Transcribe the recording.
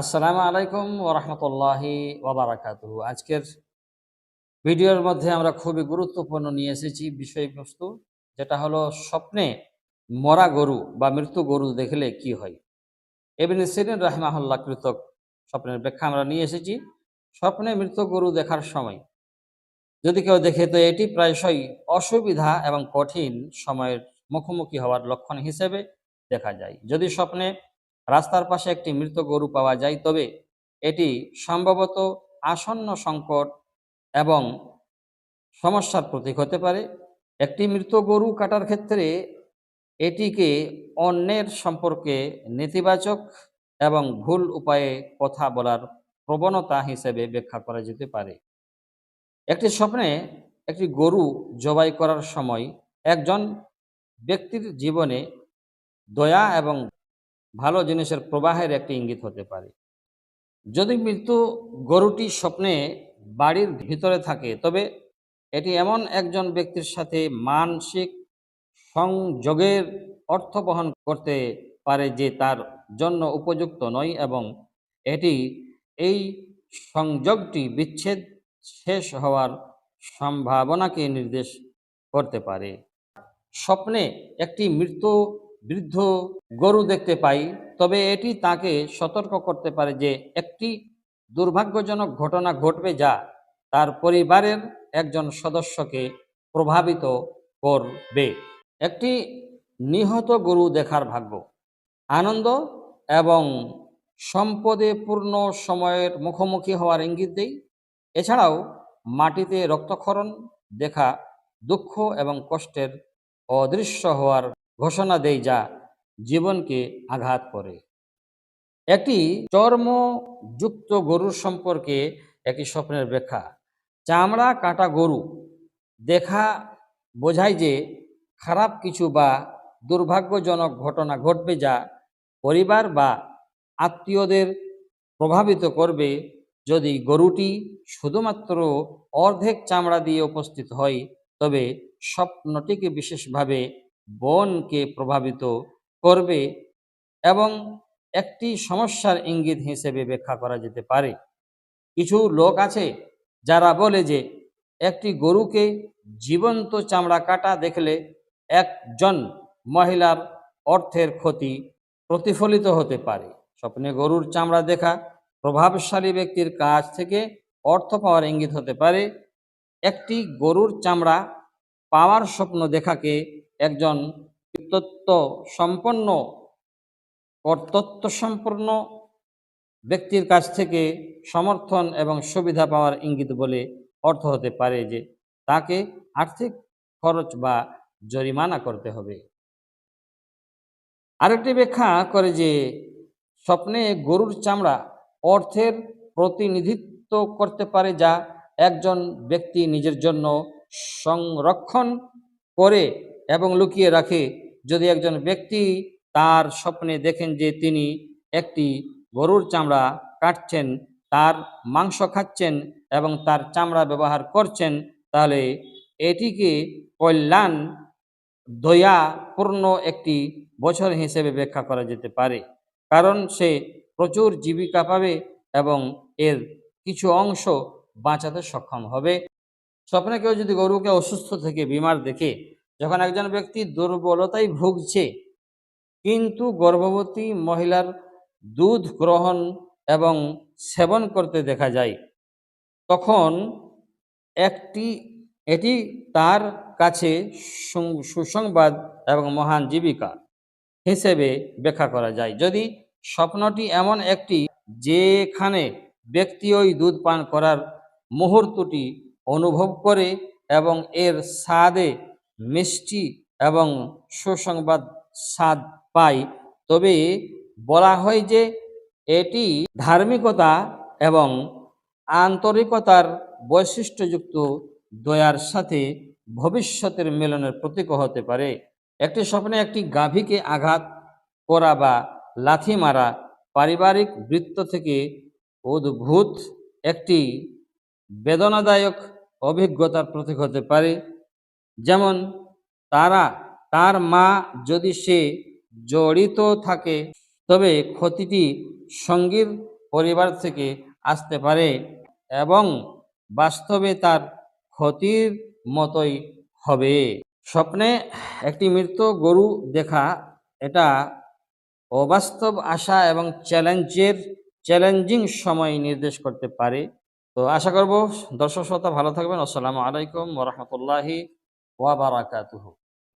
আসসালামু আলাইকুম ওরহমতুল্লাহি ওবরাকাতু আজকের ভিডিওর মধ্যে আমরা খুবই গুরুত্বপূর্ণ নিয়ে এসেছি বিষয়বস্তু, যেটা হলো স্বপ্নে মরা গরু বা মৃত্যু গরু দেখলে কি হয়। এবিন সিরিন রাহমাহুল্লাহ কৃতক স্বপ্নের ব্যাখ্যা আমরা নিয়ে এসেছি, স্বপ্নে মৃত গরু দেখার সময়। যদি কেউ দেখে, তো এটি প্রায়শই অসুবিধা এবং কঠিন সময়ের মুখোমুখি হওয়ার লক্ষণ হিসেবে দেখা যায়। যদি স্বপ্নে রাস্তার পাশে একটি মৃত গরু পাওয়া যায়, তবে এটি সম্ভবত আসন্ন সংকট এবং সমস্যার প্রতীক হতে পারে। একটি মৃত গরু কাটার ক্ষেত্রে এটিকে অন্যের সম্পর্কে নেতিবাচক এবং ভুল উপায়ে কথা বলার প্রবণতা হিসেবে ব্যাখ্যা করা যেতে পারে। একটি স্বপ্নে একটি গরু জবাই করার সময় একজন ব্যক্তির জীবনে দয়া এবং ভালো জিনিসের প্রবাহের একটি ইঙ্গিত হতে পারে। যদি মৃত্যু গরুটি স্বপ্নে বাড়ির ভিতরে থাকে, তবে এটি এমন একজন ব্যক্তির সাথে মানসিক সংযোগের অর্থ বহন করতে পারে যে তার জন্য উপযুক্ত নয় এবং এটি এই সংযোগটি বিচ্ছেদ শেষ হওয়ার সম্ভাবনাকে নির্দেশ করতে পারে। স্বপ্নে একটি মৃত বৃদ্ধ গরু দেখতে পাই, তবে এটি তাকে সতর্ক করতে পারে যে একটি দুর্ভাগ্যজনক ঘটনা ঘটবে যা তার পরিবারের একজন সদস্যকে প্রভাবিত করবে। একটি নিহত গরু দেখার ভাগ্য। আনন্দ এবং সম্পদে পূর্ণ সময়ের মুখোমুখি হওয়ার ইঙ্গিত দেই। এছাড়াও মাটিতে রক্তক্ষরণ দেখা দুঃখ এবং কষ্টের অদৃশ্য হওয়ার ঘোষণা দেয় যা জীবনকে আঘাত করে। একটি চর্মযুক্ত গরুর সম্পর্কে একটি স্বপ্নের ব্যাখ্যা। চামড়া কাটা গরু দেখা বোঝায় যে খারাপ কিছু বা দুর্ভাগ্যজনক ঘটনা ঘটবে যা পরিবার বা আত্মীয়দের প্রভাবিত করবে। যদি গরুটি শুধুমাত্র অর্ধেক চামড়া দিয়ে উপস্থিত হয়, তবে স্বপ্নটিকে বিশেষভাবে বনকে প্রভাবিত করবে এবং একটি সমস্যার ইঙ্গিত হিসেবে ব্যাখ্যা করা যেতে পারে। কিছু লোক আছে যারা বলে যে, একটি গরুকে জীবন্ত চামড়া কাটা দেখলে একজন মহিলার অর্থের ক্ষতি প্রতিফলিত হতে পারে। স্বপ্নে গরুর চামড়া দেখা প্রভাবশালী ব্যক্তির কাছ থেকে অর্থ পাওয়ার ইঙ্গিত হতে পারে। একটি গরুর চামড়া পাওয়ার স্বপ্ন দেখাকে একজন কর্তৃত্ব সম্পন্ন কর্তৃত্ব সম্পন্ন ব্যক্তির কাছ থেকে সমর্থন এবং সুবিধা পাওয়ার ইঙ্গিত বলে অর্থ হতে পারে যে তাকে আর্থিক খরচ বা জরিমানা করতে হবে। আরেকটি ব্যাখ্যা করে যে স্বপ্নে গরুর চামড়া অর্থের প্রতিনিধিত্ব করতে পারে যা একজন ব্যক্তি নিজের জন্য সংরক্ষণ করে এবং লুকিয়ে রাখে। যদি একজন ব্যক্তি তার স্বপ্নে দেখেন যে তিনি একটি গরুর চামড়া কাটছেন, তার মাংস খাচ্ছেন এবং তার চামড়া ব্যবহার করছেন, তাহলে এটিকে কল্যাণ দয়াপূর্ণ একটি বছর হিসেবে ব্যাখ্যা করা যেতে পারে। কারণ সে প্রচুর জীবিকা পাবে এবং এর কিছু অংশ বাঁচাতে সক্ষম হবে। স্বপ্নে কেউ যদি গরুকে অসুস্থ থেকে বিমার দেখে যখন একজন ব্যক্তি দুর্বলতায় ভুগছে, কিন্তু গর্ভবতী মহিলার দুধ গ্রহণ এবং সেবন করতে দেখা যায়, তখন একটি, এটি তার কাছে সুসংবাদ এবং মহান জীবিকা হিসেবে ব্যাখ্যা করা যায়। যদি স্বপ্নটি এমন একটি যেখানে ব্যক্তি ওই দুধ পান করার মুহূর্তটি অনুভব করে এবং এর স্বাদে মিষ্টি এবং সুসংবাদ স্বাদ পায়। তবে বলা হয় যে এটি ধার্মিকতা এবং আন্তরিকতার বৈশিষ্ট্যযুক্ত দয়ার সাথে ভবিষ্যতের মিলনের প্রতীক হতে পারে। একটি স্বপ্নে একটি গাভীকে আঘাত করা বা লাথি মারা পারিবারিক বৃত্ত থেকে উদ্ভূত একটি বেদনাদায়ক অভিজ্ঞতার প্রতীক হতে পারে। যেমন তারা, তার মা যদি সে জড়িত থাকে, তবে ক্ষতিটি সঙ্গীর পরিবার থেকে আসতে পারে এবং বাস্তবে তার ক্ষতির মতোই হবে। স্বপ্নে একটি মৃত গরু দেখা, এটা অবাস্তব আশা এবং চ্যালেঞ্জের, চ্যালেঞ্জিং সময় নির্দেশ করতে পারে। তো আশা করব দর্শক শ্রোতা ভালো থাকবেন। আসসালামু আলাইকুম ওরহমতুল্লাহি ওয়াবারাকাতুহু